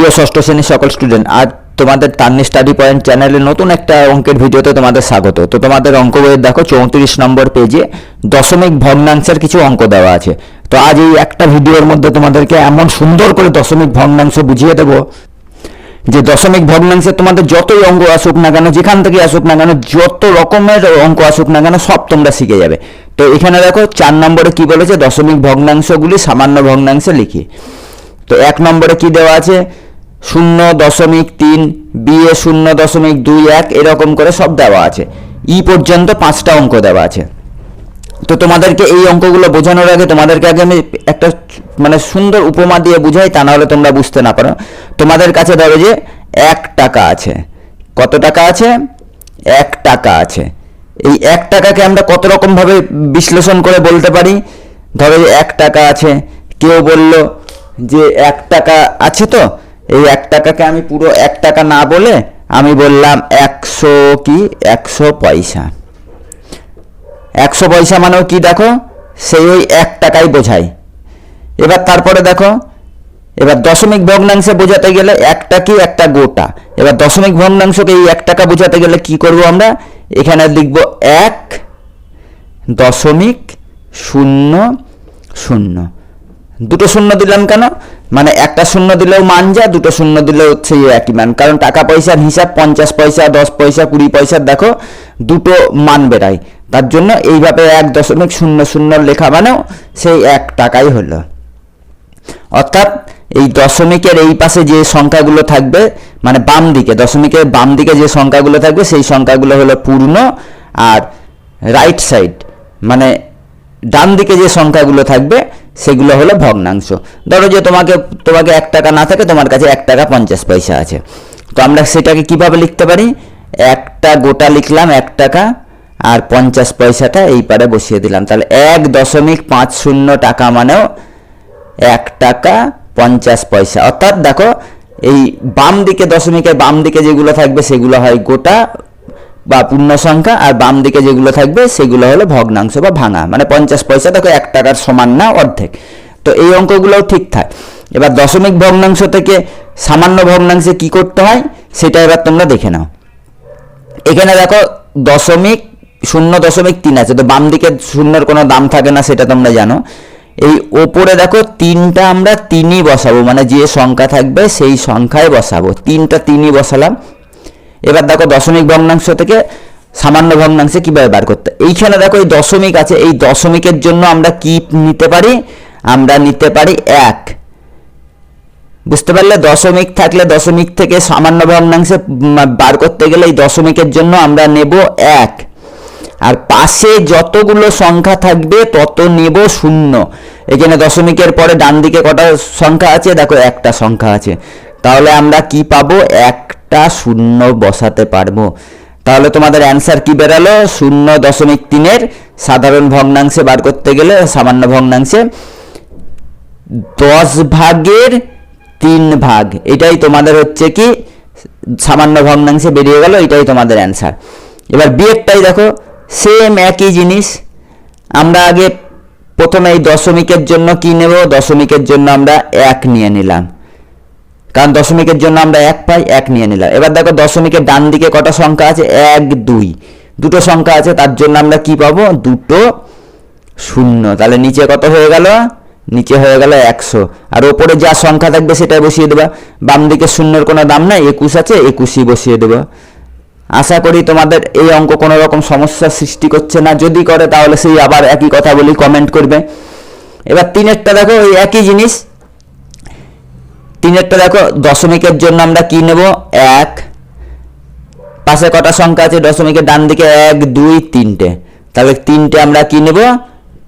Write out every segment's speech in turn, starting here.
প্রিয় ষষ্ঠ শ্রেণির সকল স্টুডেন্ট আজ তোমাদের তান্নি স্টাডি পয়েন্ট চ্যানেলে নতুন একটা অঙ্কের ভিডিওতে তোমাদের স্বাগত। তো তোমাদের অঙ্ক বইয়ের দেখো, চৌত্রিশ নম্বর পেজে দশমিক ভগ্নাংশের কিছু অঙ্ক দেওয়া আছে। তো আজ এই একটা ভিডিওর মধ্যে তোমাদেরকে এমন সুন্দর করে দশমিক ভগ্নাংশ বুঝিয়ে দেবো যে দশমিক ভগ্নাংশে তোমাদের যতই অঙ্ক আসুক না কেন, যেখান থেকে আসুক না কেন, যত রকমের অঙ্ক আসুক না কেন, সব তোমরা শিখে যাবে। তো এখানে দেখো, চার নম্বরে কি বলেছে? দশমিক ভগ্নাংশগুলি সামান্য ভগ্নাংশে লিখি। তো এক নম্বরে কি দেওয়া আছে? শূন্য দশমিক তিন বিএ শূন্য দশমিক দুই এক, এরকম করে সব দেওয়া আছে। ই পর্যন্ত পাঁচটা অঙ্ক দেওয়া আছে। তো তোমাদেরকে এই অঙ্কগুলো বোঝানোর আগে তোমাদেরকে আগে আমি একটা মানে সুন্দর উপমা দিয়ে বুঝাই, তা নাহলে তোমরা বুঝতে না পারো। তোমাদের কাছে ধরো যে এক টাকা আছে। কত টাকা আছে? এক টাকা আছে। এই এক টাকাকে আমরা কত রকম ভাবে বিশ্লেষণ করে বলতে পারি? ধরো যে এক টাকা আছে। কেউ বলল যে এক টাকা আছে তো? এই এক টাকাকে আমি পুরো এক টাকা না বলে আমি বললাম একশো কি? একশো পয়সা। একশো পয়সা মানেও কি দেখো? সেই ওই এক টাকাই বোঝায়। এবার তারপরে দেখো, এবার দশমিক ভগ্নাংশে বোঝাতে গেলে একটা কি? একটা গোটা। এবার দশমিক ভগ্নাংশকে এই এক টাকা বোঝাতে গেলে কি করব আমরা? এখানে লিখব এক দশমিক শূন্য শূন্য। দুটো শূন্য দিলাম কেন? মানে একটা শূন্য দিলেও মান যা দুটো শূন্য দিলেও সেই একই মান। কারণ টাকা পয়সার হিসাব, পঞ্চাশ পয়সা, দশ পয়সা, কুড়ি পয়সার দেখো, দুটো মান বেরায় তার জন্য এইভাবে এক দশমিক শূন্য শূন্য লেখা মানেও সেই এক টাকাই হলো। অর্থাৎ এই দশমিকের এই পাশে যে সংখ্যাগুলো থাকবে মানে বাম দিকে, দশমিকের বাম দিকে যে সংখ্যাগুলো থাকবে, সেই সংখ্যাগুলো হলো পূর্ণ আর রাইট সাইড মানে ডান দিকে যে সংখ্যাগুলো থাকবে সেগুলো হলো ভগ্নাংশ। ধরো যে তোমাকে তোমাকে এক টাকা না থাকে, তোমার কাছে এক টাকা পঞ্চাশ পয়সা আছে। তো আমরা সেটাকে কীভাবে লিখতে পারি? একটা গোটা লিখলাম এক টাকা, আর পঞ্চাশ পয়সাটা এই পারে বসিয়ে দিলাম। তাহলে এক দশমিক পাঁচ শূন্য টাকা মানেও এক টাকা পঞ্চাশ পয়সা। অর্থাৎ দেখো, এই বাম দিকে দশমিকের বাম দিকে যেগুলো থাকবে, সেগুলো হয় গোটা বা পূর্ণ সংখ্যা আর বাম দিকে যেগুলো থাকবে সেগুলো হলো ভগ্নাংশ বা ভাঙা। মানে পঞ্চাশ পয়সা দেখো এক টাকার সমান না অর্ধেক। তো এই অঙ্কগুলোও ঠিক থাকে। এবার দশমিক ভগ্নাংশ থেকে সামান্য ভগ্নাংশে কি করতে হয় সেটা এবার তোমরা দেখে নাও। এখানে দেখো দশমিক শূন্য দশমিক তিন আছে। তো বাম দিকে শূন্যর কোনো দাম থাকে না সেটা তোমরা জানো। এই ওপরে দেখো তিনটা আমরা তিনই বসাবো। মানে যে সংখ্যা থাকবে সেই সংখ্যায় বসাবো। তিনটা তিনই বসালাম। এবার দেখো দশমিক ভগ্নাংশ থেকে সামান্য ভগ্নাংশে কীভাবে বার করতে এইখানে দেখো এই দশমিক আছে, এই দশমিকের জন্য আমরা কি নিতে পারি? আমরা নিতে পারি এক। বুঝতে পারলে? দশমিক থাকলে দশমিক থেকে সামান্য ভগ্নাংশে বার করতে গেলে এই দশমিকের জন্য আমরা নেব এক। আর পাশে যতগুলো সংখ্যা থাকবে, তত নেব শূন্য। এখানে দশমিকের পরে ডান দিকে কটা সংখ্যা আছে? দেখো একটা সংখ্যা আছে। তাহলে আমরা কি পাবো? একটা শূন্য বসাতে পারব। তাহলে তোমাদের অ্যান্সার কি বেরালো? শূন্য দশমিক তিনের সাধারণ ভগ্নাংশে বার করতে গেলে সামান্য ভগ্নাংশে দশ ভাগের তিন ভাগ। এটাই তোমাদের হচ্ছে কি? সামান্য ভগ্নাংশে বেরিয়ে গেল, এটাই তোমাদের অ্যান্সার এবার বিয়েরটাই দেখো সেম একই জিনিস। আমরা আগে প্রথমে এই দশমিকের জন্য কি নেব? দশমিকের জন্য আমরা এক নিয়ে নিলাম। কারণ দশমিকের জন্য আমরা এক পাই এক নিয়ে নিলাম। এবার দেখো দশমিকের ডান দিকে কটা সংখ্যা আছে? এক, দুই। দুটো সংখ্যা আছে, তার জন্য আমরা কি পাবো? দুটো শূন্য। তাহলে নিচে কত হয়ে গেল? নিচে হয়ে গেল একশো। আর ওপরে যা সংখ্যা থাকবে সেটাই বসিয়ে দেবা। বাম দিকে শূন্যর কোনো দাম নাই, একুশ আছে, একুশই বসিয়ে দেবো। আশা করি তোমাদের এই অঙ্ক কোনো রকম সমস্যার সৃষ্টি করছে না। যদি করে তাহলে সেই আবার একই কথা বলি কমেন্ট করবে। এবার তিনেরটা দেখো, ওই একই জিনিস। তিনেরটা দেখো, দশমিকের জন্য আমরা কি নেব? এক। পাশে কটা সংখ্যা আছে? দশমিকের ডান দিকে এক, দুই, তিনটে। তাহলে তিনটে আমরা কি নেব?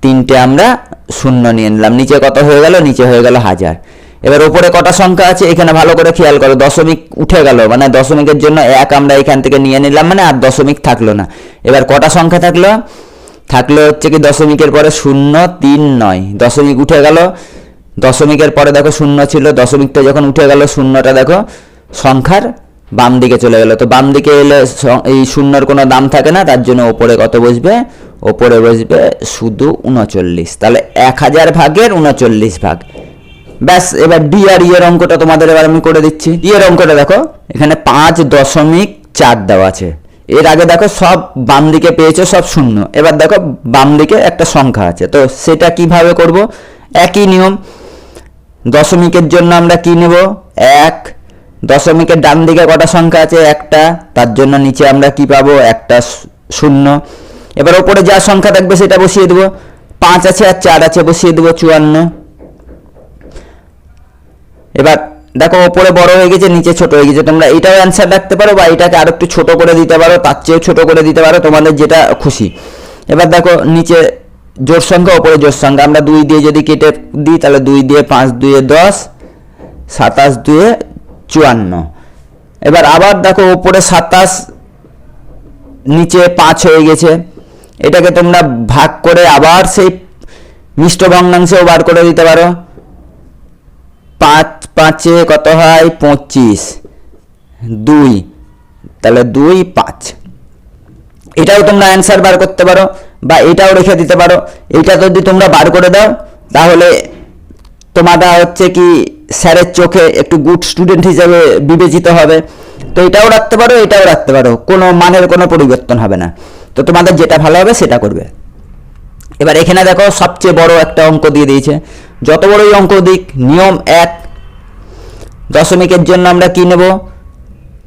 তিনটে আমরা শূন্য নিয়ে নিলাম। নিচে কত হয়ে গেল? নিচে হয়ে গেল হাজার। এবার ওপরে কটা সংখ্যা আছে? এখানে ভালো করে খেয়াল করো, দশমিক উঠে গেল। মানে দশমিকের জন্য এক আমরা এখান থেকে নিয়ে নিলাম মানে আর দশমিক থাকল না। এবার কটা সংখ্যা থাকল? থাকল হচ্ছে কি দশমিকের পরে শূন্য, তিন, নয়। দশমিক উঠে গেল। দশমিকের পরে দেখো শূন্য ছিল, দশমিকটা যখন উঠে গেল শূন্যটা দেখো, সংখ্যার বাম দিকে চলে গেল। তো বাম দিকে এলে এই শূন্যর কোনো দাম থাকে না, তার জন্য ওপরে কত বসবে? ওপরে বসবে শুধু উনচল্লিশ। তাহলে এক হাজার ভাগের উনচল্লিশ ভাগ। ব্যাস, এবার ডি আর ই এর অঙ্কটা তোমাদের এবার আমি করে দিচ্ছি। ইয়ের অঙ্কটা দেখো, এখানে পাঁচ দশমিক চার দেওয়া আছে। এর আগে দেখো সব বাম দিকে পেয়েছ, সব শূন্য। এবার দেখো বাম দিকে একটা সংখ্যা আছে। তো সেটা কীভাবে করব? একই নিয়ম দশমিকের জন্য আমরা কি নেব? এক। দশমিকের ডান দিকে কটা সংখ্যা আছে? একটা। তার জন্য নিচে আমরা কি পাবো? একটা শূন্য। এবার ওপরে যা সংখ্যা থাকবে সেটা বসিয়ে দেবো। পাঁচ আছে আর চার আছে, বসিয়ে দেবো চুয়ান্ন। এবার দেখো, ওপরে বড় হয়ে গেছে, নিচে ছোট হয়ে গেছে। তোমরা এটাও অ্যান্সার রাখতে পারো বা এটাকে আর একটু ছোট করে দিতে পারো, তার চেয়েও ছোট করে দিতে পারো, তোমাদের যেটা খুশি। এবার দেখো, নিচে জোর সংখ্যা ওপরে জোর সংখ্যা। আমরা দুই দিয়ে যদি কেটে দিই, তাহলে দুই দিয়ে পাঁচ, দুয়ে দশ, সাতাশ, দুয়ে চুয়ান্ন। এবার আবার দেখো ওপরে সাতাশ, নিচে পাঁচ হয়ে গেছে। এটাকে তোমরা ভাগ করে আবার সেই মিষ্ট ভগ্নাংশেও বার করে দিতে পারো। পাঁচ, পাঁচে কত হয়? পঁচিশ। দুই। তাহলে দুই, পাঁচ। এটাও তোমরা অ্যান্সার বার করতে পারো। বা এটাও রেখে দিতে পারো। এটা যদি তোমরা বার করে দাও, তাহলে তোমাটা হচ্ছে কি স্যারের চোখে একটু গুড স্টুডেন্ট হিসেবে বিবেচিত হবে। তো এটাও রাখতে পারো, এটাও রাখতে পারো। কোনো মানের কোনো পরিবর্তন হবে না। তো তোমাদের যেটা ভালো হবে সেটা করবে। এবার এখানে দেখো, সবচেয়ে বড় একটা অঙ্ক দিয়ে দিয়েছে। যত বড়ই অঙ্ক দিক, নিয়ম এক। দশমিকের জন্য আমরা কি নেব?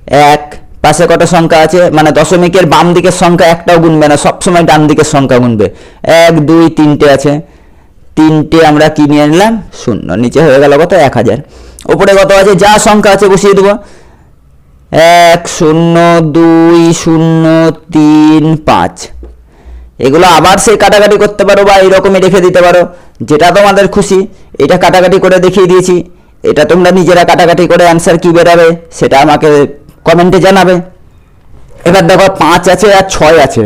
এক। পাশে কটা সংখ্যা আছে? মানে দশমিকের বাম দিকের সংখ্যা একটাও গুনবে না, সবসময় ডান দিকের সংখ্যা গুনবে। এক, দুই, তিনটে আছে। তিনটে আমরা কি নিয়ে নিলাম? শূন্য। নিচে হয়ে গেল কত? এক হাজার। ওপরে কত আছে? যা সংখ্যা আছে বসিয়ে দেবো। এক, শূন্য, দুই, শূন্য, তিন, পাঁচ। এগুলো আবার সেই কাটাকাটি করতে পারো বা এরকমই রেখে দিতে পারো। যেটা তোমাদের খুশি, এটা কাটাকাটি করে দেখিয়ে দিয়েছি। এটা তোমরা নিজেরা কাটাকাটি করে অ্যান্সার কী বেরাবে, সেটা আমাকে কমেন্টে জানাবে। এবার দেখো পাঁচ আছে আর ছয় আছে।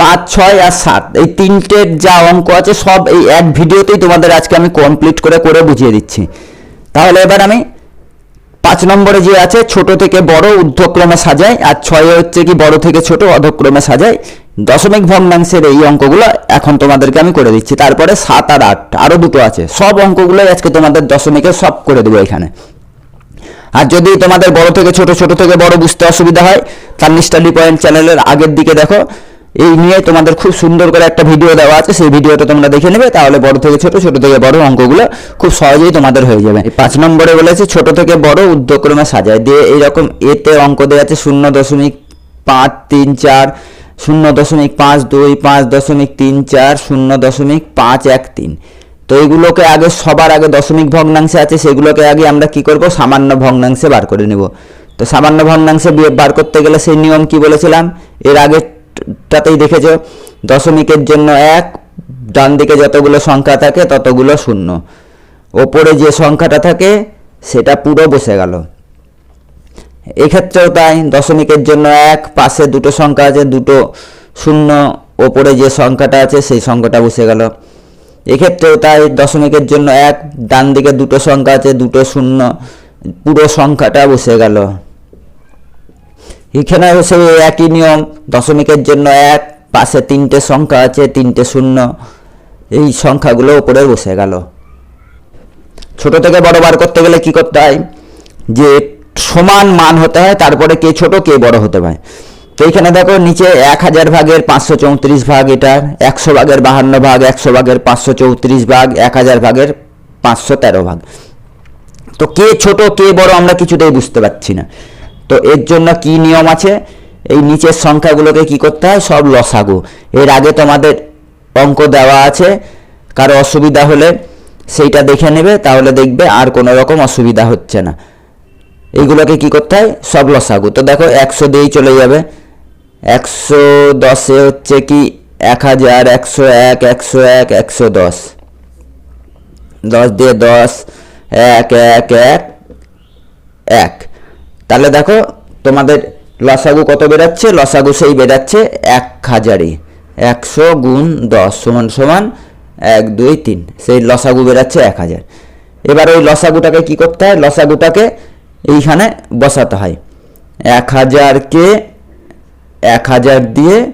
পাঁচ, ছয় আর সাত। এই তিনটের যা অঙ্ক আছে সব এই এক ভিডিওতেই তোমাদের আজকে আমি কমপ্লিট করে করে বুঝিয়ে দিচ্ছি। তাহলে এবার আমি পাঁচ নম্বরে যে আছে, ছোট থেকে বড় ঊর্ধ্বক্রমে সাজায় আর ছয়ে হচ্ছে কি বড় থেকে ছোট, অধক্রমে সাজায় দশমিক ভগ্নাংশের এই অঙ্কগুলো এখন তোমাদেরকে আমি করে দিচ্ছি। তারপরে সাত আর আট আরও দুটো আছে। সব অঙ্কগুলোই আজকে তোমাদের দশমিকে সব করে দেবো এখানে। আর যদি তোমাদের বড় থেকে ছোট ছোট থেকে বড় বুঝতে অসুবিধা হয়, তার স্টাডি পয়েন্ট চ্যানেলের আগের দিকে দেখো। এই নিয়ে তোমাদের খুব সুন্দর করে একটা ভিডিও দেওয়া আছে, সেই ভিডিওটা তোমরা দেখে নেবে, তাহলে বড় থেকে ছোট ছোট থেকে বড় অঙ্কগুলো খুব সহজেই তোমাদের হয়ে যাবে। পাঁচ নম্বরে বলেছে, ছোট থেকে বড় উদ্যোগক্রমে সাজায়। দিয়ে এইরকম এতে অঙ্ক দেওয়া আছে, শূন্য দশমিক পাঁচ তিন চার, শূন্য দশমিক পাঁচ দুই, পাঁচ দশমিক তিন চার, শূন্য দশমিক পাঁচ এক তিন। তো এইগুলোকে আগে সবার আগে দশমিক ভগ্নাংশে আছে, সেগুলোকে আগে আমরা কি করব? সামান্য ভগ্নাংশে বার করে নেব। তো সামান্য ভগ্নাংশে বার করতে গেলে সেই নিয়ম কি বলেছিলাম? এর আগেটাতেই দেখেছ, দশমিকের জন্য এক, ডান দিকে যতগুলো সংখ্যা থাকে ততগুলো শূন্য। ওপরে যে সংখ্যাটা থাকে, সেটা পুরো বসে গেল। এক্ষেত্রেও তাই, দশমিকের জন্য এক, পাশে দুটো সংখ্যা আছে, দুটো শূন্য, ওপরে যে সংখ্যাটা আছে সেই সংখ্যাটা বসে গেল। এক্ষেত্রেও তাই দশমিকের জন্য এক ডান দিকে দুটো সংখ্যা আছে, দুটো শূন্য, পুরো সংখ্যাটা বসে গেল। এখানে সেই একই নিয়ম, দশমিকের জন্য এক, পাশে তিনটে সংখ্যা আছে, তিনটে শূন্য, এই সংখ্যাগুলো উপরে বসে গেল। ছোট থেকে বড় বার করতে গেলে কি করতে হয়? যে সমান মান হতে হয়, তারপরে কে ছোট, কে বড় হতে হয়। তো এইখানে দেখো নিচে এক হাজার ভাগের পাঁচশো চৌত্রিশ ভাগ এটার একশো ভাগের বাহান্ন ভাগ, একশো ভাগের পাঁচশো চৌত্রিশ ভাগ, এক হাজার ভাগের পাঁচশো তেরো ভাগ। তো কে ছোট, কে বড় আমরা কিছুতেই বুঝতে পারছি না। তো এর জন্য কি নিয়ম আছে? এই নিচের সংখ্যাগুলোকে কি করতে হয়? সব লসাগু। এর আগে তোমাদের অঙ্ক দেওয়া আছে। কারও অসুবিধা হলে সেইটা দেখে নেবে, তাহলে দেখবে আর কোনো রকম অসুবিধা হচ্ছে না। এইগুলোকে কি করতে হয়? সব লসাগু। তো দেখো একশো দিয়েই চলে যাবে। একশো দশে হচ্ছে কি এক হাজার, একশো এক একশো এক, একশো দশ। দশ দিয়ে দশ, এক এক এক এক। তাহলে দেখো তোমাদের লসাগু কত বেরাচ্ছে লসাগু সেই বেরাচ্ছে এক হাজারে। একশো গুণ দশ সমান সমান এক, দুই, তিন। সেই লসাগু বেরাচ্ছে এক হাজার। এবার ওই লসাগুটাকে কি করতে হয়? লসাগুটাকে এইখানে বসাতে হয়। এক হাজারকে এক হাজার দিয়ে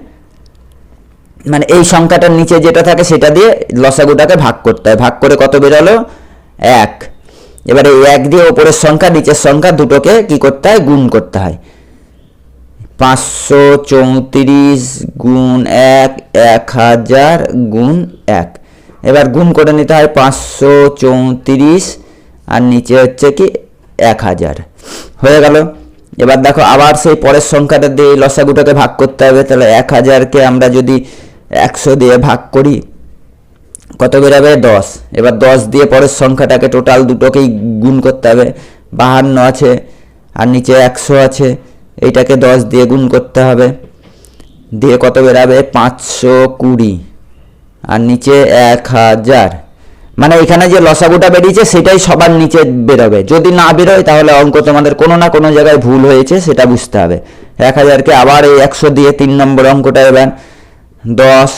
মানে এই সংখ্যাটার নিচে যেটা থাকে সেটা দিয়ে লসাগুটাকে ভাগ করতে হয়। ভাগ করে কত বেরোলো? এক। এবারে এক দিয়ে ওপরের সংখ্যা, নিচের সংখ্যা দুটোকে কি করতে হয়? গুণ করতে হয়। পাঁচশো চৌত্রিশ গুণ এক এক হাজার গুণ এক। এবার গুণ করে নিতে হয় পাঁচশো চৌত্রিশ আর নিচে হচ্ছে কি এক হাজার। হয়ে গেল। এবার দেখো, আবার সেই পরের সংখ্যাটা দিয়ে লসাগুটাকে ভাগ করতে হবে, তাহলে এক হাজারকে আমরা যদি একশো দিয়ে ভাগ করি, কত বেরোবে? দশ। এবার দশ দিয়ে পরের সংখ্যাটাকে টোটাল দুটোকেই গুণ করতে হবে। বাহান্ন আছে, আর নিচে একশো আছে এইটাকে দশ দিয়ে গুণ করতে হবে। দিয়ে কত বেরাবে? পাঁচশো কুড়ি। আর নিচে এক হাজার। মানে এখানে যে লসাগুটা বেরিয়েছে, সেটাই সবার নিচে বেরোবে। যদি না বেরোয়, তাহলে অঙ্ক তোমাদের কোনো না কোনো জায়গায় ভুল হয়েছে, সেটা বুঝতে হবে। এক হাজারকে আবার এই একশো দিয়ে তিন নম্বর অঙ্কটা এবার দশ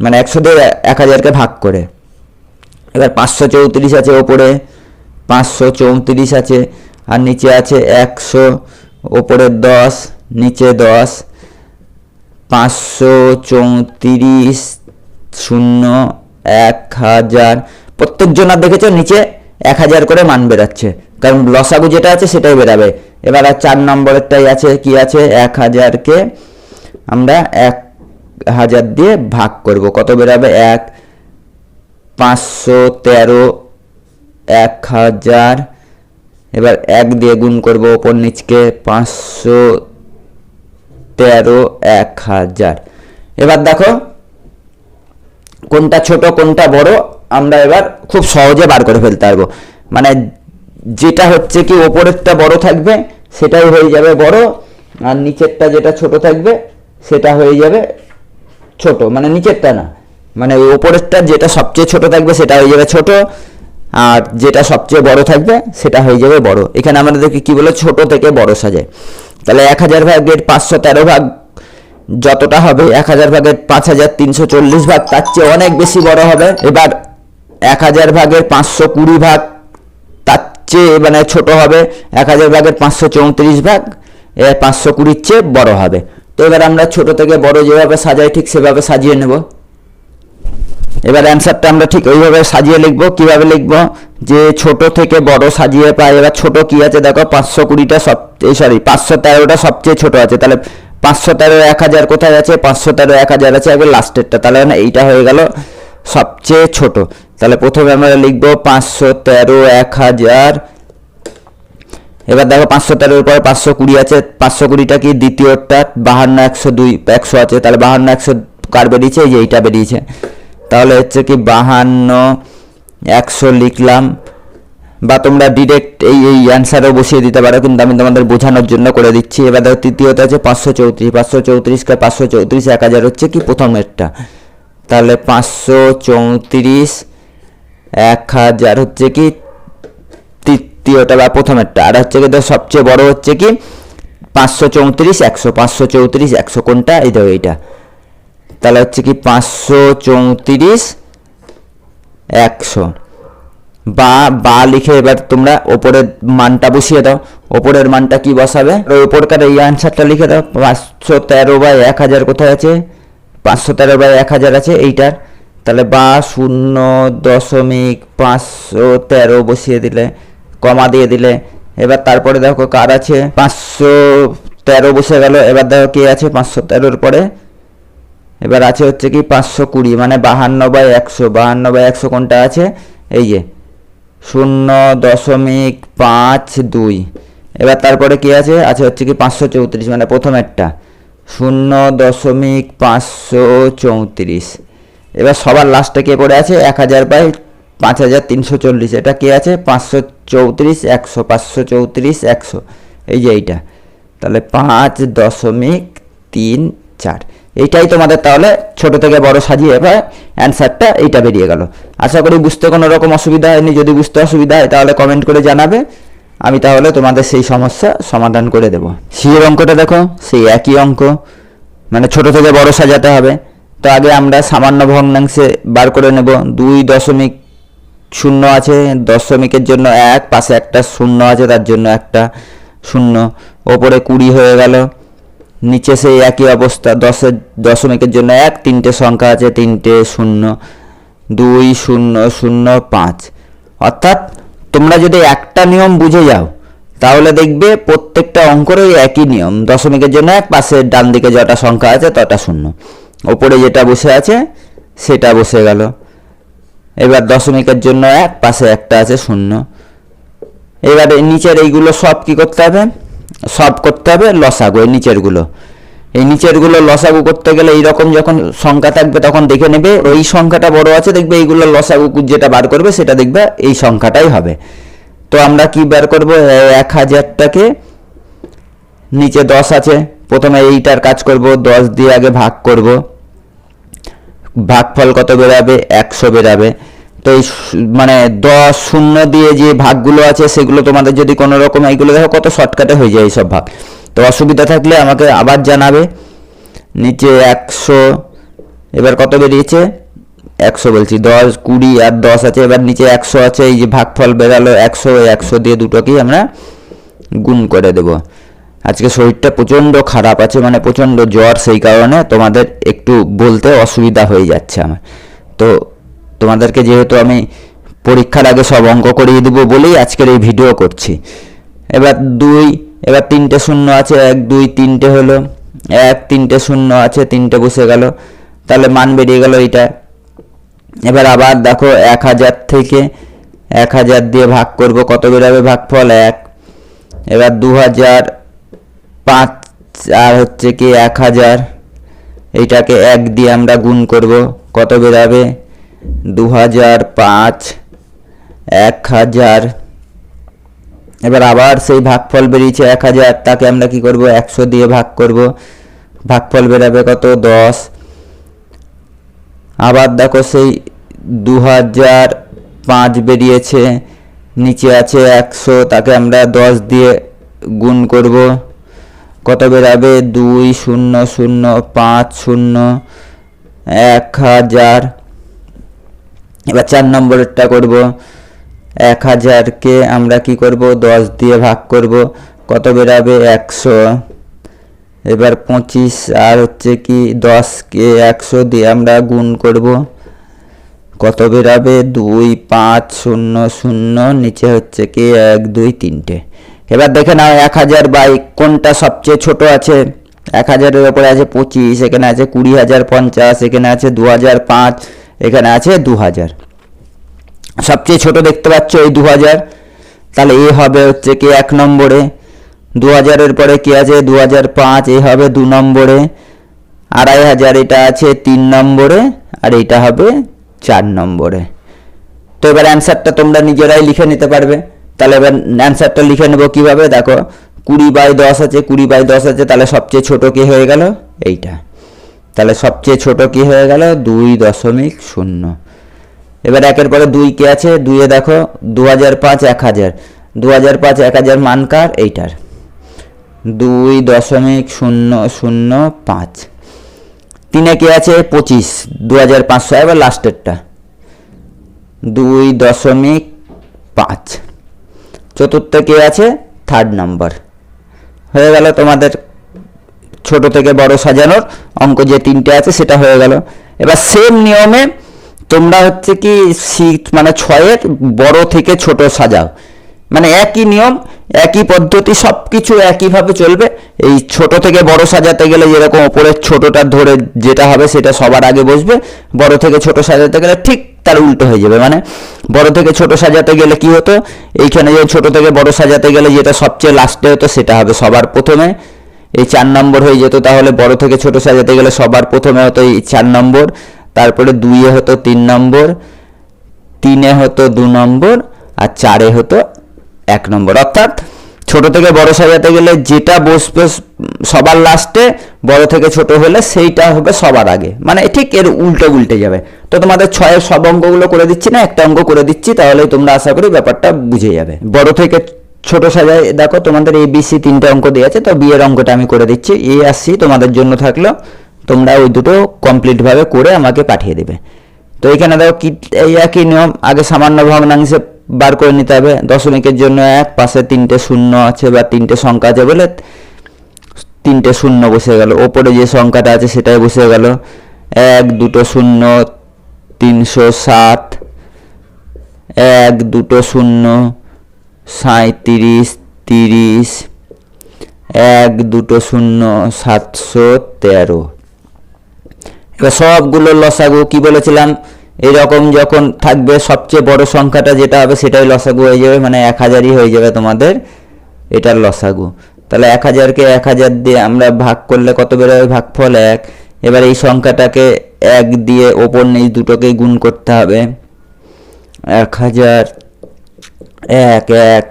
মানে একশো দিয়ে এক হাজারকে ভাগ করে। এবার পাঁচশো চৌত্রিশ আছে ওপরে, পাঁচশো চৌত্রিশ আছে, আর নিচে আছে একশো, ওপরে দশ, নিচে দশ। পাঁচশো চৌত্রিশ শূন্য এক হাজার। প্রত্যেকজনার দেখেছ নিচে এক হাজার করে মান বেরাচ্ছে। কারণ লসাগু যেটা আছে সেটাই বেরাবে। এবার আর চার নম্বরেরটাই আছে, কি আছে? এক হাজারকে আমরা এক হাজার দিয়ে ভাগ করব। কত বেরাবে? এক, পাঁচশো তেরো, এক হাজার। এবার এক দিয়ে গুণ করব ওপর নিচকে পাঁচশো তেরো, এক হাজার। এবার দেখো কোনটা ছোট, কোনটা বড়, আমরা এবার খুব সহজে বার করে ফেলতে পারব। মানে যেটা হচ্ছে কি, ওপরেরটা বড় থাকবে, সেটাই হয়ে যাবে বড়, আর নিচেরটা যেটা ছোট থাকবে, সেটা হয়ে যাবে ছোট। মানে নিচেরটা না। মানে ওপরেরটা যেটা সবচেয়ে ছোট থাকবে, সেটা হয়ে যাবে ছোট, আর যেটা সবচেয়ে বড় থাকবে, সেটা হয়ে যাবে বড়। এখানে আমাদেরকে কি বলে, ছোট থেকে বড় সাজায়। তাহলে এক হাজার ভাগের পাঁচশো তেরো ভাগ যতটা হবে, এক হাজার ভাগের পাঁচ হাজার তিনশো চল্লিশ ভাগ, তার চেয়ে অনেক বেশি বড় হবে। এবার এক হাজার ভাগের পাঁচশো কুড়ি ভাগ, তার চেয়ে মানে ছোট হবে এক হাজার ভাগের পাঁচশো চৌত্রিশ ভাগ, এ পাঁচশো কুড়ির চেয়ে বড় হবে। তো এবার আমরা ছোট থেকে বড় যেভাবে সাজাই, ঠিক সেভাবে সাজিয়ে নেব। এবার অ্যান্সারটা আমরা ঠিক ওইভাবে সাজিয়ে লিখব। কীভাবে লিখব? যে ছোট থেকে বড় সাজিয়ে পাই এবার ছোট কি আছে? দেখো, পাঁচশো কুড়িটা সব সরি পাঁচশো তেরোটা সবচেয়ে ছোট আছে। তাহলে পাঁচশো তেরো এক হাজার কোথায় আছে? পাঁচশো তেরো এক হাজার আছে একবার লাস্টেরটা তাহলে না, এইটা হয়ে গেল সবচেয়ে ছোট। তাহলে প্রথমে আমরা লিখব পাঁচশো তেরো এক হাজার। এবার দেখো পাঁচশো তেরোর পরে পাঁচশো কুড়ি আছে। পাঁচশো কুড়িটা কি? দ্বিতীয়টা বাহান্ন, একশো দুই, একশো আছে। তাহলে বাহান্ন, একশো কার বেরিয়েছে? এই যে এইটা বেরিয়েছে। তাহলে হচ্ছে কি বাহান্ন, একশো লিখলাম। বা তোমরা ডিরেক্ট এই এই অ্যান্সারও বসিয়ে দিতে পারো, কিন্তু আমি তোমাদের বোঝানোর জন্য করে দিচ্ছি। এবার দেখো তৃতীয়তে আছে পাঁচশো চৌত্রিশ। পাঁচশো চৌত্রিশকে পাঁচশো চৌত্রিশ এক হাজার হচ্ছে কি প্রথমেরটা তাহলে পাঁচশো চৌত্রিশ এক হাজার হচ্ছে কি তৃতীয়টা বা প্রথমেরটা আর হচ্ছে কি সবচেয়ে বড় হচ্ছে কি পাঁচশো চৌত্রিশ একশো, পাঁচশো চৌত্রিশ একশো কোনটা? এই দেখো এইটা। তাহলে হচ্ছে কি পাঁচশো চৌত্রিশ একশো। বা বা লিখে এবার তোমরা ওপরের মানটা বসিয়ে দাও। ওপরের মানটা কি বসাবে? ওই ওপরকার এই আনসারটা লিখে দাও। পাঁচশো তেরো বাই এক হাজার কোথায় আছে? পাঁচশো তেরো বাই এক হাজার আছে এইটার। তাহলে বা শূন্য দশমিক পাঁচশো তেরো বসিয়ে দিলে, কমা দিয়ে দিলে। এবার তারপরে দেখো কার আছে? পাঁচশো তেরো বসে গেল। এবার দেখো কে আছে পাঁচশো তেরোর পরে? এবার আছে হচ্ছে কি পাঁচশো কুড়ি মানে বাহান্ন বাই একশো। বাহান্ন বাই একশো কোনটা আছে? এই যে শূন্য দশমিক পাঁচ দুই। এবার তারপরে কি আছে? আছে হচ্ছে কি পাঁচশো চৌত্রিশ মানে প্রথমেরটা। শূন্য দশমিক পাঁচশো চৌত্রিশ। এবার সবার লাস্টে কে পড়ে আছে? এক হাজার বাই পাঁচ হাজার তিনশো চল্লিশ। এটা কে আছে? পাঁচশো চৌত্রিশ, একশো, পাঁচশো চৌত্রিশ, একশো। এই যে এইটা। তাহলে পাঁচ দশমিক তিন চার। এইটাই তোমাদের তাহলে ছোট থেকে বড় সাজিয়ে এবার অ্যান্সারটা এইটা বেরিয়ে গেল। আশা করি বুঝতে কোনো রকম অসুবিধা হয়নি। যদি বুঝতে অসুবিধা হয় তাহলে কমেন্ট করে জানাবে। আমি তাহলে তোমাদের সেই সমস্যা সমাধান করে দেবো। সিয়ের অঙ্কটা দেখো, সেই একই অঙ্ক। মানে ছোট থেকে বড় সাজাতে হবে। তো আগে আমরা সামান্য ভগ্নাংশে বার করে নেব। দুই দশমিক শূন্য আছে। দশমিকের জন্য এক, পাশে একটা শূন্য আছে, তার জন্য একটা শূন্য। ওপরে কুড়ি হয়ে গেল। নিচে সেই একই অবস্থা দশের দশমিকের জন্য এক, তিনটে সংখ্যা আছে, তিনটে শূন্য, দুই শূন্য শূন্য, পাঁচ। অর্থাৎ তোমরা যদি একটা নিয়ম বুঝে যাও, তাহলে দেখবে প্রত্যেকটা অঙ্করই একই নিয়ম, দশমিকের জন্য এক পাশে ডান দিকে যটা সংখ্যা আছে তটা শূন্য। ওপরে যেটা বসে আছে, সেটা বসে গেল। এবার দশমিকের জন্য এক পাশে একটা আছে শূন্য। এবারে নিচের এইগুলো সব কি করতে হবে? সব করতে হবে, লসাগু, এই নিচেরগুলো। এই নিচেরগুলো লসাগু করতে গেলে এইরকম যখন সংখ্যা থাকবে তখন দেখে নেবে, ওই সংখ্যাটা বড় আছে, দেখবে এইগুলো লসাগু যেটা বার করবে সেটা দেখবে এই সংখ্যাটাই হবে। তো আমরা কি বার করব? এক হাজারটাকে, নিচে দশ আছে, প্রথমে এইটার কাজ করব, দশ দিয়ে আগে ভাগ করব। ভাগফল কত বেরাবে? একশো বেরাবে। তো এই মানে দশ শূন্য দিয়ে যে ভাগগুলো আছে, সেগুলো তোমাদের যদি কোনো রকম এইগুলো দেখো কত শর্টকাটে হয়ে যায় এইসব ভাগ। তো অসুবিধা থাকলে আমাকে আবার জানাবে। নিচে একশো, এবার কত বেরিয়েছে? একশো বলছি, দশ, কুড়ি আর দশ আছে, এবার নিচে একশো আছে, এই যে ভাগফল বেরালো একশো একশো দিয়ে দুটোকেই আমরা গুণ করে দেব। আজকে শরীরটা প্রচণ্ড খারাপ আছে মানে প্রচণ্ড জ্বর, সেই কারণে তোমাদের একটু বলতে অসুবিধা হয়ে যাচ্ছে আমার। তো তোমাদেরকে যেহেতু আমি পরীক্ষার আগে সব অঙ্ক করিয়ে দেবো বলেই আজকের এই ভিডিও করছি। এবার দুই, এবার তিনটে শূন্য আছে, এক, দুই, তিনটে হলো, এক, তিনটে শূন্য আছে, তিনটে বসে গেল, তাহলে মান বেরিয়ে গেল এইটা। এবার আবার দেখো এক হাজার থেকে এক হাজার দিয়ে ভাগ করব, কত বেরোবে ভাগফল এক। এবার দু হাজার পাঁচ, আর হচ্ছে কি এক হাজার, এইটাকে এক দিয়ে আমরা গুণ করব, কত বেরাবে? দু হাজার পাঁচ, এক হাজার। এবার আবার সেই ভাগফল বেরিয়েছে এক হাজার, তাকে আমরা কি করব? একশো দিয়ে ভাগ করব। ভাগফল বেরাবে কত? দশ। আবার দেখো সেই দু হাজার পাঁচ বেরিয়েছে, নিচে আছে একশো, তাকে আমরা দশ দিয়ে গুণ করব। কত বেরাবে? দুই, শূন্য শূন্য, পাঁচ, শূন্য, এক হাজার। এবার চার নম্বরেরটা করব। এক হাজারকে আমরা কি করব? দশ দিয়ে ভাগ করব। কত বেরাবে? একশো। এবার পঁচিশ, আর হচ্ছে কি দশকে একশো দিয়ে আমরা গুণ করব। কত বেরাবে? দুই, পাঁচ, শূন্য শূন্য, নিচে হচ্ছে কি এক, দুই, তিনটে। এবার দেখে নাও এক হাজার বাই কোনটা সবচেয়ে ছোট আছে? এক হাজারের ওপরে আছে পঁচিশ, এখানে আছে কুড়ি হাজার পঞ্চাশ, এখানে আছে দু হাজার পাঁচ এখানে আছে দু হাজার সবচেয়ে ছোট দেখতে পাচ্ছ এই দু হাজার তাহলে এ হবে হচ্ছে কি এক নম্বরে। দু হাজারের পরে কি আছে? দু হাজার পাঁচ, এ হবে দু নম্বরে। আড়াই হাজার এটা আছে তিন নম্বরে, আর এটা হবে চার নম্বরে। তো এবার অ্যান্সারটা তোমরা নিজেরাই লিখে নিতে পারবে। তাহলে এবার অ্যান্সারটা লিখে নেব কীভাবে? দেখো, কুড়ি বাই দশ আছে, কুড়ি বাই দশ আছে, তাহলে সবচেয়ে ছোট কি হয়ে গেল? এইটা। তাহলে সবচেয়ে ছোট কি হয়ে গেল? দুই দশমিক শূন্য। এবার একের পরে দুই কে আছে? দুইয়ে দেখো দু হাজার পাঁচ এক হাজার দু হাজার পাঁচ এক হাজার মানকার এইটার। দুই দশমিক শূন্য শূন্য, পাঁচ। তিনে কে আছে? পঁচিশ। দু হাজার পাঁচশো, এবার লাস্টেরটা। দুই দশমিক পাঁচ। চতুর্থে কে আছে? Third number. হয়ে গেল তোমাদের ছোট থেকে বড় সাজানোর অঙ্ক যে তিনটে আছে, সেটা হয়ে গেল। এবার সেম নিয়মে তোমরা হচ্ছে কি মানে ছয়ের বড় থেকে ছোট সাজাও। মানে একই নিয়ম, একই পদ্ধতি সব কিছু একইভাবে চলবে। এই ছোট থেকে বড় সাজাতে গেলে যেরকম ওপরের ছোটটা ধরে যেটা হবে, সেটা সবার আগে বসবে। বড় থেকে ছোট সাজাতে গেলে ঠিক তার উল্টো হয়ে যাবে। মানে বড় থেকে ছোট সাজাতে গেলে কি হতো? এইখানে যে ছোট থেকে বড় সাজাতে গেলে যেটা সবচেয়ে লাস্টে হতো, সেটা হবে সবার প্রথমে। এই চার নম্বর হয়ে যেত তাহলে বড় থেকে ছোট সাজাতে গেলে সবার প্রথমে হতো এই চার নম্বর, তারপরে দুইয়ে হতো তিন নম্বর, তিনে হতো দু নম্বর, আর চারে হতো এক নম্বর। অর্থাৎ ছোট থেকে বড় সাজাতে গেলে যেটা বসবে সবার লাস্টে বড় থেকে ছোট হলে সেইটা হবে সবার আগে। মানে ঠিক এর উল্টো উল্টে যাবে। তো তোমাদের ছয়ের সব অঙ্কগুলো করে দিচ্ছি না, একটা অঙ্ক করে দিচ্ছি তাহলে তোমরা আশা করি ব্যাপারটা বুঝে যাবে। বড় থেকে ছোট সাজায়, দেখো তোমাদের এ বি সি তিনটে অঙ্ক দিয়ে আছে, তো বি এর অঙ্কটা আমি করে দিচ্ছি। এ আর সি তোমাদের জন্য থাকল। তোমরা ওই দুটো কমপ্লিটভাবে করে আমাকে পাঠিয়ে দেবে। তো এখানে দেখো কি একই নিয়ম, আগে সামান্য ভগ্নাংশে বার করে নিতে হবে। দশমিকের জন্য এক, পাশে তিনটে শূন্য আছে বা তিনটে সংখ্যা আছে বলে তিনটে শূন্য বসে গেল। ওপরে যে সংখ্যাটা আছে সেটাই বসে গেল। এক, দুটো শূন্য, তিনশো সাত। এক, দুটো শূন্য সাঁত্রিশ তিরিশ, এক, দুটো শূন্য, সাতশো তেরো। এবার সবগুলো লসাগু কি বলেছিলাম? এরকম যখন থাকবে সবচেয়ে বড় সংখ্যাটা যেটা হবে সেটাই লসাগু হয়ে যাবে মানে এক হাজারই হয়ে যাবে তোমাদের এটার লসাগু। তাহলে এক হাজারকে এক হাজার দিয়ে আমরা ভাগ করলে কত বেরোবে? ভাগফল এক। এবার এই সংখ্যাটাকে এক দিয়ে ওপর নিচ দুটোকেই গুণ করতে হবে। এক হাজার এক এক,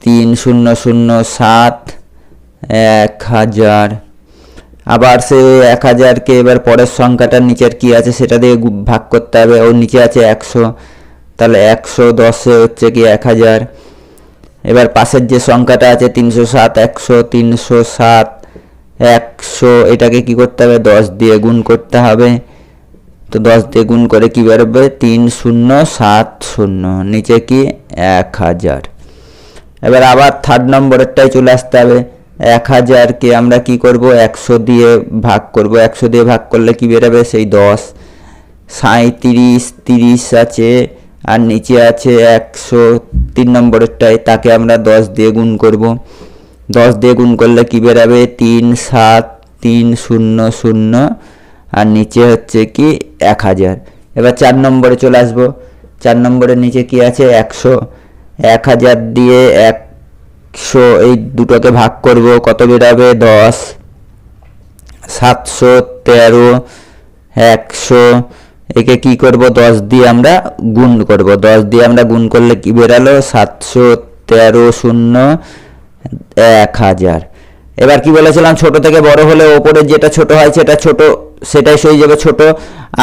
তিন, শূন্য শূন্য, সাত, এক হাজার। আবার সে এক হাজারকে এবার পরের সংখ্যাটার নিচের কি আছে সেটা দিয়ে ভাগ করতে হবে। ওর নিচে আছে একশো। তাহলে একশো দশে হচ্ছে কি এক হাজার। এবার পাশের যে সংখ্যাটা আছে তিনশো সাত, একশো, তিনশো সাত, একশো, এটাকে কি করতে হবে? দশ দিয়ে গুণ করতে হবে। তো দশ দিয়ে গুণ করে কি বেরোবে তিন শূন্য, সাত শূন্য। নিচে কি? এক হাজার। এবার আবার থার্ড নম্বরেরটাই চলে আসতে হবে। এক হাজারকে আমরা কি করব? একশো দিয়ে ভাগ করব। একশো দিয়ে ভাগ করলে কি বেরোবে সেই দশ। সাঁত্রিশ তিরিশ আছে। আর নিচে আছে একশো। তিন নম্বরেরটাই তাকে আমরা দশ দিয়ে গুণ করব। দশ দিয়ে গুণ করলে কি বেরাবে তিন, সাত, তিন, শূন্য শূন্য। আর নিচে হচ্ছে কি এক হাজার। এবার চার নম্বরে চলে আসব। চার নম্বরের নিচে কি আছে? একশো। এক হাজার দিয়ে একশো, এই দুটোকে ভাগ করব। কত বেরাবে? দশ। সাতশো তেরো। একশো। একে কি করব? দশ দিয়ে আমরা গুণ করব। দশ দিয়ে আমরা গুণ করলে কি বেরালো? সাতশো তেরো শূন্য এক হাজার। এবার কি বলেছিলাম? ছোট থেকে বড় হলে ওপরে যেটা ছোট হয় সেটা ছোট, সেটাই সই যাবে ছোট।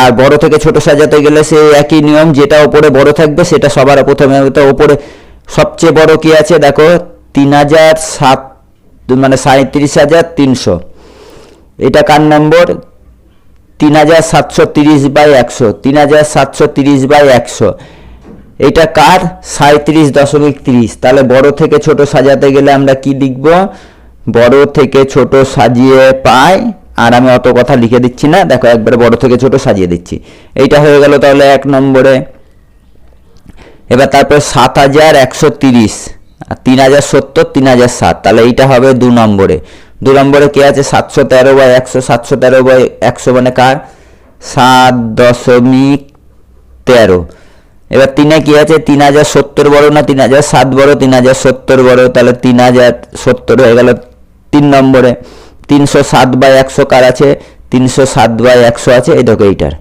আর বড় থেকে ছোট সাজাতে গেলে সেই একই নিয়ম, যেটা ওপরে বড় থাকবে সেটা সবার প্রথমে তো ওপরে সবচেয়ে বড় কি আছে? দেখো, তিন হাজার সাত মানে সাঁত্রিশ হাজার তিনশো। এটা কার নম্বর? তিন হাজার সাতশো তিরিশ বাই একশো। তিন হাজার সাতশো তিরিশ বাই একশো। এটা কার? সাঁত্রিশ দশমিক তিরিশ। তাহলে বড় থেকে ছোট সাজাতে গেলে আমরা কি লিখব? বড় থেকে ছোট সাজিয়ে পাই আর আমি অত কথা লিখে দিচ্ছি না। দেখো, একবারে বড় থেকে ছোট সাজিয়ে দিচ্ছি। এইটা হয়ে গেল তাহলে এক নম্বরে। এবার তারপর সাত হাজার একশো তিরিশ। তিন হাজার সত্তর, তিন হাজার সাত। তাহলে এইটা হবে দু নম্বরে। দু নম্বরে কে আছে? সাতশো তেরো বাই একশো। সাতশো তেরো বাই একশো মানে কার? সাত দশমিক তেরো। এবার তিনে কি আছে? তিন হাজার সত্তর বড় না তিন হাজার সাত বড়? তিন হাজার সত্তর বড়। তাহলে তিন হাজার সত্তর হয়ে গেল তিন নম্বরে, তিনশো সাত বাই একশো কার আছে? তিনশো সাত বাই একশো আছে, এই দেখো এইটার।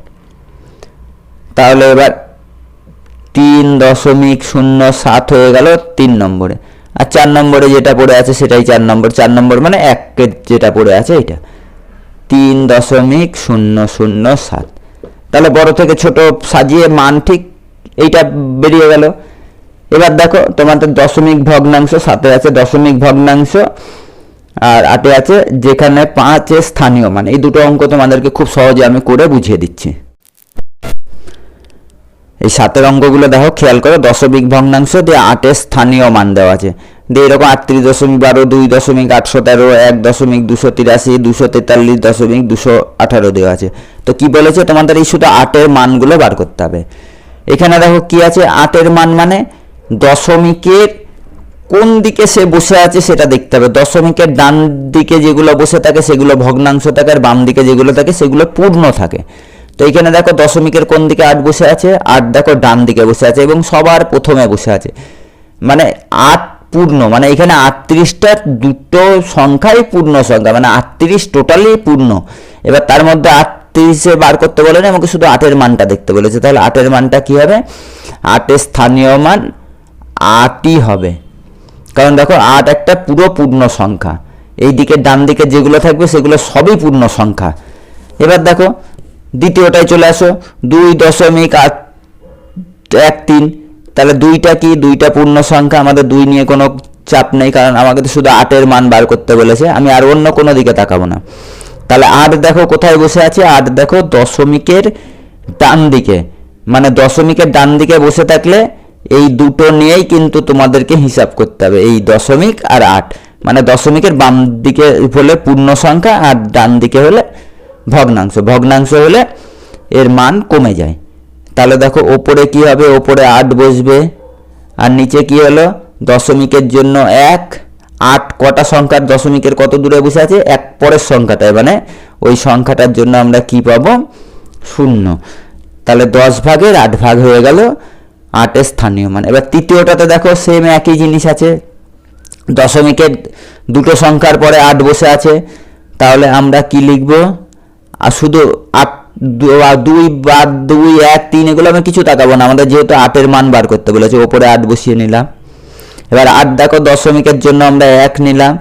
তাহলে এবার তিন দশমিক শূন্য সাত হয়ে গেল তিন নম্বরে। আর চার নম্বরে যেটা পড়ে আছে সেটাই চার নম্বর। চার নম্বর মানে একের যেটা পড়ে আছে এটা তিন দশমিক শূন্য শূন্য সাত। তাহলে বড় থেকে ছোট সাজিয়ে মান ঠিক এইটা বেরিয়ে গেল। এবার দেখো, তোমাদের দশমিক ভগ্নাংশ সাথে আছে। দশমিক ভগ্নাংশ আর আটে আছে যেখানে পাঁচে স্থানীয়, মান এই দুটো অঙ্ক তোমাদেরকে খুব সহজে আমি করে বুঝিয়ে দিচ্ছি। এই সাতের অঙ্কগুলো দেখো, খেয়াল করো, দশমিক ভগ্নাংশ দিয়ে আটের স্থানীয় মান দেওয়া আছে। দিয়ে এরকম আটত্রিশ দশমিক বারো, দুই দশমিক আটশো তেরো, এক দশমিক দুশো তিরাশি, দুশো তেতাল্লিশ দশমিক দুশো আঠারো দেওয়া আছে। তো কি বলেছে? তোমাদের এই শুধু আটের মানগুলো বার করতে হবে। এখানে দেখো কি আছে? আটের মান মানে দশমিকের কোন দিকে সে বসে আছে সেটা দেখতে হবে। দশমিকের ডান দিকে যেগুলো বসে থাকে, সেগুলো ভগ্নাংশ থাকে, আর বাম দিকে যেগুলো থাকে, সেগুলো পূর্ণ থাকে। তো এইখানে দেখো দশমিকের কোন দিকে আট বসে আছে, আট দেখো ডান দিকে বসে আছে, এবং সবার প্রথমে বসে আছে। মানে আট পূর্ণ মানে এখানে আটত্রিশটা দুটো সংখ্যাই পূর্ণ সংখ্যা মানে আটত্রিশ টোটালি পূর্ণ। এবার তার মধ্যে আটত্রিশে বার করতে বলে না, আমাকে শুধু আটের মানটা দেখতে বলেছে। তাহলে আটের মানটা কি হবে? আটের স্থানীয় মান আটই হবে। কারণ দেখো আট একটা পুরো পূর্ণ সংখ্যা। এই দিকে ডান দিকে যেগুলো থাকবে, সেগুলো সবই পূর্ণ সংখ্যা। এবার দেখো, দ্বিতীয়টায় চলে আসো। দুই দশমিক আট, এক তিন। তাহলে দুইটা কি? দুইটা পূর্ণ সংখ্যা। আমাদের দুই নিয়ে কোনো চাপ নেই, কারণ আমাকে তো শুধু আটের মান বার করতে বলেছে। আমি আর অন্য কোনো দিকে তাকাবো না। তাহলে আট দেখো কোথায় বসে আছে? আট দেখো দশমিকের ডান দিকে। মানে দশমিকের ডান দিকে বসে থাকলে এই দুটো নিয়েই কিন্তু তোমাদেরকে হিসাব করতে হবে, এই দশমিক আর আট। মানে দশমিকের বাম দিকে হলে পূর্ণ সংখ্যা আর ডান দিকে হলে ভগ্নাংশ। ভগ্নাংশ হলে এর মান কমে যায়। তাহলে দেখো, ওপরে কি হবে? ওপরে আট বসবে। আর নিচে কি হলো? দশমিকের জন্য এক। আট কটা সংখ্যার দশমিকের কত দূরে বসে আছে? এক পরের সংখ্যাটায়। মানে ওই সংখ্যাটার জন্য আমরা কি পাবো? শূন্য। তাহলে দশ ভাগের আট ভাগ হয়ে গেল আটের স্থানীয়, মান এবার তৃতীয়টাতে দেখো সেম একই জিনিস আছে। দশমিকের দুটো সংখ্যার পরে আট বসে আছে। তাহলে আমরা কি লিখব? আর শুধু আট দুই বা দুই এক তিন এগুলো আমি কিছু তাকাবো না, আমাদের যেহেতু আটের মান বার করতে বলেছে, ওপরে আট বসিয়ে নিলাম। এবার আট দেখো দশমিকের জন্য আমরা এক নিলাম।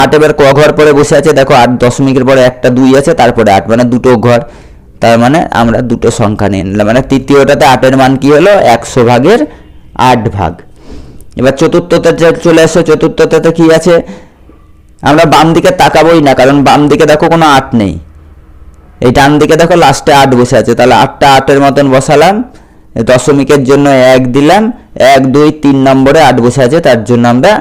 আট এবার ক ঘর পরে বসে আছে, দেখো আট দশমিকের পরে একটা দুই আছে, তারপরে আট মানে দুটো ঘর। তার মানে আমরা দুটো সংখ্যা নিয়ে নিলাম। মানে তৃতীয়টাতে আটের মান কি হলো? একশো ভাগের আট ভাগ। এবার চতুর্থতে চলে আসো চতুর্থতে কি আছে? আমরা বাম দিকে তাকাবোই না, কারণ বাম দিকে দেখো কোনো আট নেই। এই ডান দিকে দেখো লাস্টে আট বসে আছে। তাহলে আটটা আটের মতন বসালাম। দশমিকের জন্য এক দিলাম। এক, দুই, তিন নম্বরে আট বসে আছে। তার জন্য আমরা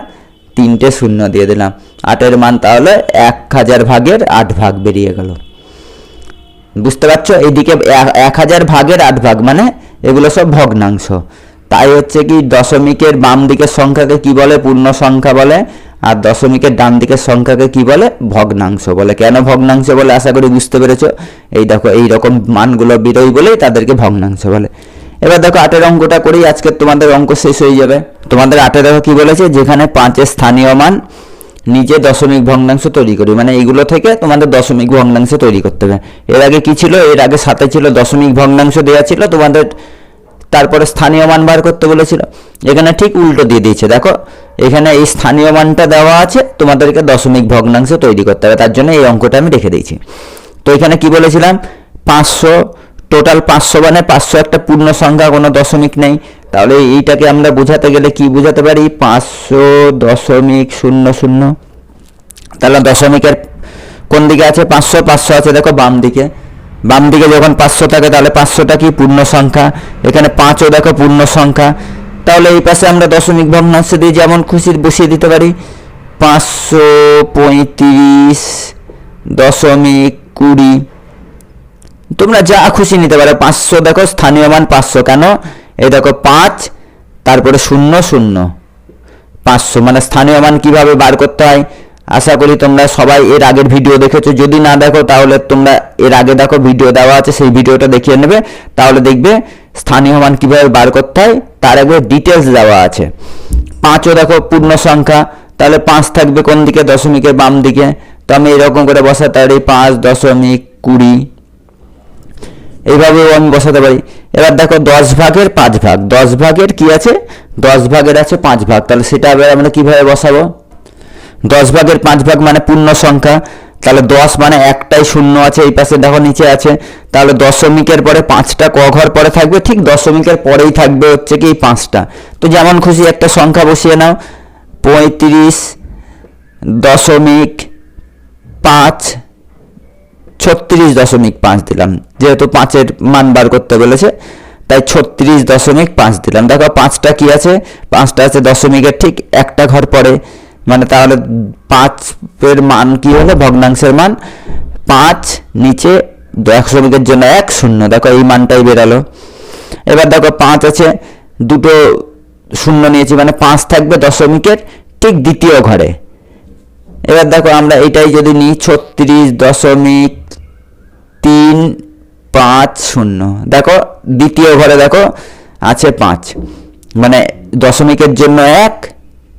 তিনটে শূন্য দিয়ে দিলাম। আটের মান তাহলে এক হাজার ভাগের আট ভাগ বেরিয়ে গেল। বুঝতে পারছ? এইদিকে এক- হাজার ভাগের আট ভাগ মানে এগুলো সব ভগ্নাংশ। তাই হচ্ছে কি, দশমিকের বাম দিকের সংখ্যাকে কি বলে? পূর্ণ সংখ্যা বলে। আর দশমিকের ডান দিকের সংখ্যাকে কি বলে? ভগ্নাংশ বলে। কেন ভগ্নাংশ বলে? আশা করি বুঝতে পেরেছ? এই দেখো, এই রকম মানগুলো বেরোয় বলেই তাদেরকে ভগ্নাংশ বলে। এবার দেখো, আটের অঙ্কটা করেই আজকে তোমাদের অঙ্ক শেষ হয়ে যাবে। তোমাদের আটে দেখো কি বলেছে? যেখানে পাঁচের স্থানীয় মান নিজে দশমিক ভগ্নাংশ তৈরি করি। মানে এইগুলো থেকে তোমাদের দশমিক ভগ্নাংশ তৈরি করতে হবে। এর আগে কি ছিল? এর আগে সাথে ছিল দশমিক ভগ্নাংশ দেওয়া ছিল, তোমাদের তারপরে স্থানীয় মান বার করতে বলেছিল। এখানে ঠিক উল্টো দিয়ে দিয়েছে। দেখো, এখানে এই স্থানীয় মানটা দেওয়া আছে, তোমাদেরকে দশমিক ভগ্নাংশ তৈরি করতে হবে। তার জন্য এই অঙ্কটা আমি রেখে দিয়েছি। তো এখানে কি বলেছিলাম? পাঁচশো টোটাল পাঁচশো মানে পাঁচশো একটা পূর্ণ সংখ্যা, কোনো দশমিক নেই। তাহলে এইটাকে আমরা বোঝাতে গেলে কি বোঝাতে পারি? পাঁচশো দশমিক শূন্য শূন্য। তাহলে দশমিকের কোন দিকে আছে? পাঁচশো পাঁচশো আছে দেখো বাম দিকে। বাম দিকে যখন পাঁচশো থাকে তাহলে পাঁচশোটা কি? পূর্ণ সংখ্যা। এখানে পাঁচও দেখো পূর্ণ সংখ্যা। তাহলে এই পাশে আমরা দশমিক ভগ্নাংশ দিয়ে যেমন খুশি বসিয়ে দিতে পারি। পাঁচশো পঁয়ত্রিশ দশমিক কুড়ি। তোমরা যা খুশি নিতে পারো। পাঁচশো দেখো, স্থানীয় মান পাঁচশো। কেন? এই দেখো পাঁচ, তারপরে শূন্য শূন্য। পাঁচশো মানে স্থানীয় মান কীভাবে বার করতে হয়? আশা করি তোমরা সবাই এর আগের ভিডিও দেখেছ। যদি না দেখো, তাহলে তোমরা এর আগে দেখো, ভিডিও দেওয়া আছে, সেই ভিডিওটা দেখিয়ে নেবে। তাহলে দেখবে স্থানীয় মান কীভাবে বার করতে হয়, তার একবার ডিটেলস দেওয়া আছে। পাঁচও দেখো, পূর্ণ সংখ্যা। তাহলে পাঁচ থাকবে কোন দিকে? দশমিকের বাম দিকে। তো আমি এরকম করে বসাতে পারি পাঁচ, দশমিক কুড়ি এইভাবেও আমি বসাতে পারি। এবার দেখো দশ ভাগের পাঁচ ভাগ। দশ ভাগের কি আছে? দশ ভাগের আছে পাঁচ ভাগ। তাহলে সেটা এবার আমরা কীভাবে বসাবো? দশ ভাগের পাঁচ ভাগ মানে পূর্ণ সংখ্যা। তাহলে দশ মানে একটাই শূন্য আছে, এই পাশে দেখো নিচে আছে। তাহলে দশমিকের পরে পাঁচটা ক ঘর পরে থাকবে। ঠিক দশমিকের পরেই থাকবে হচ্ছে কি পাঁচটা। তো যেমন খুশি একটা সংখ্যা বসিয়ে নাও। পঁয়ত্রিশ দশমিক পাঁচ ছত্রিশ দশমিক পাঁচ দিলাম। যেহেতু পাঁচের মান বার করতে বলেছে, তাই ছত্রিশ দশমিক পাঁচ দিলাম। দেখো, পাঁচটা কি আছে? পাঁচটা আছে দশমিকের ঠিক একটা ঘর পরে মানে তাহলে পাঁচের মান কি হলো? ভগ্নাংশের মান পাঁচ, নিচে দশমিকের জন্য এক, শূন্য। দেখো, এই মানটাই বেরালো। এবার দেখো, পাঁচ আছে, দুটো শূন্য নিয়েছি মানে পাঁচ থাকবে দশমিকের ঠিক দ্বিতীয় ঘরে। এবার দেখো, আমরা এটাই যদি নিই, ছত্রিশ দশমিক তিন, পাঁচ, শূন্য। দেখো, দ্বিতীয় ঘরে দেখো, আছে পাঁচ। মানে দশমিকের জন্য এক,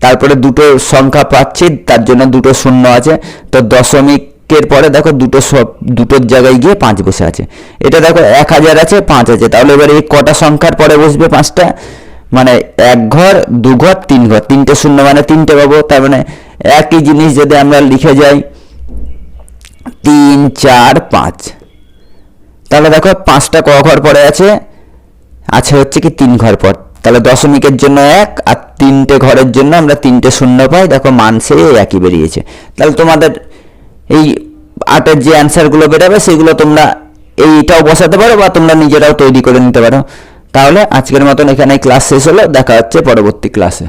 তারপরে দুটো সংখ্যা পাচ্ছি, তার জন্য দুটো শূন্য আছে। তো দশমিকের পরে দেখো, দুটো সব, দুটোর জায়গায় গিয়ে পাঁচ বসে আছে। এটা দেখো, এক হাজার আছে, পাঁচ আছে। তাহলে এবার এই কটা সংখ্যার পরে বসবে পাঁচটা? মানে এক ঘর, দু ঘর, তিন ঘর। তিনটে শূন্য মানে তিনটে পাবো। তার মানে একই জিনিস যদি আমরা লিখে যাই, তিন, চার, পাঁচ। তাহলে দেখো পাঁচটা ক ঘর পরে আছে আছে হচ্ছে কি তিন ঘর পর। তাহলে দশমিকের জন্য এক আর তিনটে ঘরের জন্য আমরা তিনটে শূন্য পাই, দেখো মান সেই একই বেরিয়েছে। তাহলে তোমাদের এই আটের যে অ্যান্সারগুলো বেরোবে, সেগুলো তোমরা এইটাও বসাতে পারো বা তোমরা নিজেরাও তৈরি করে নিতে পারো। তাহলে আজকের মতন এখানে ক্লাস শেষ হলো, দেখা হচ্ছে পরবর্তী ক্লাসে